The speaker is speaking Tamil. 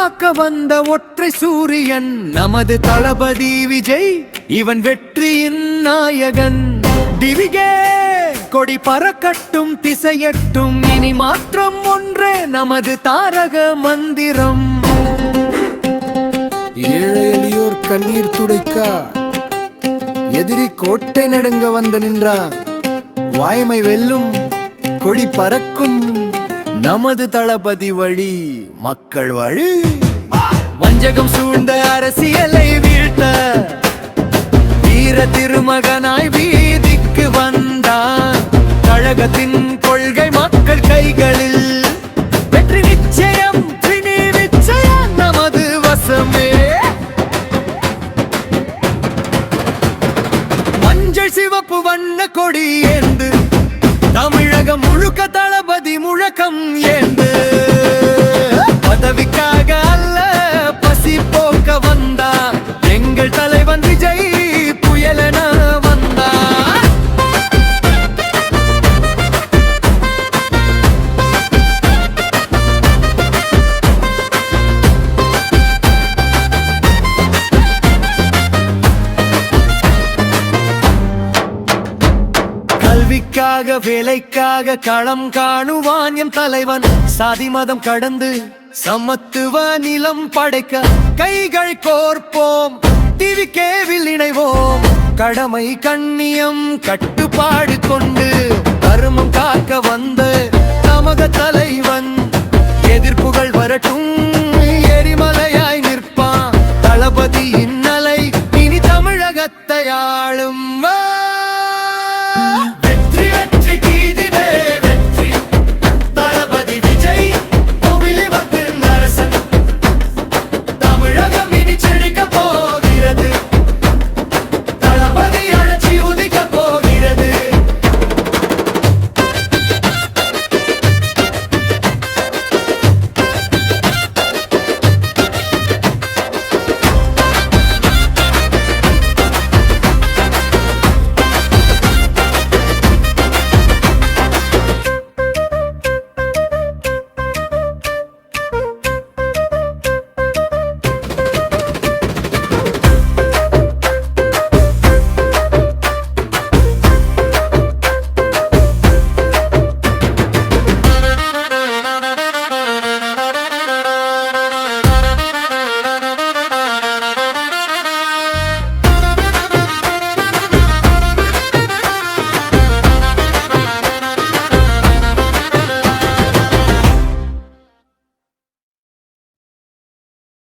காக்க வந்த ஒற்றை சூரியன் நமது தளபதி விஜய் இவன் வெற்றியின் நாயகன். டிவிகே கொடி பறக்கட்டும் திசையட்டும் இனி மாற்றம் ஒன்றே நமது தாரக மந்திரம். ஏழை எளியோர் கண்ணீர் துடைக்க எதிரி கோட்டை நடுங்க வந்து நின்றார் வாய்மை வெல்லும் கொடி பறக்கும் நமது தளபதி வழி. மக்கள் வழி. வஞ்சகம் சூழ்ந்த அரசியலை வீழ்த்த வீர திருமகனாய் வீதிக்கு வந்தான். கழகத்தின் கொள்கை மக்கள் கைகளில் வெற்றி நிச்சயம் திணி நிச்சயம் நமது வசமே. மஞ்சள் சிவப்பு வண்ண கொடி ஏந்து தமிழகம் முழுக்க தளபதி முழக்கம் ஏன்? கல்விக்காக வேலைக்காக களம் காணுவான் என் தலைவன். சாதி மதம் கடந்து சமத்துவ நிலம் படைக்க கைகள் கோர்ப்போம். டிவி கேவில் இணைவோம். கடமை கண்ணியம் கட்டுப்பாடு கொண்டு தருமம் காக்க வந்த நமக தலைவன். எதிர்ப்புகள் வரட்டும் எரிமலையாய் நிற்பான். தளபதி இன்னலை இனி தமிழகத்தை ஆளும். வா. வெற்றி வெற்றி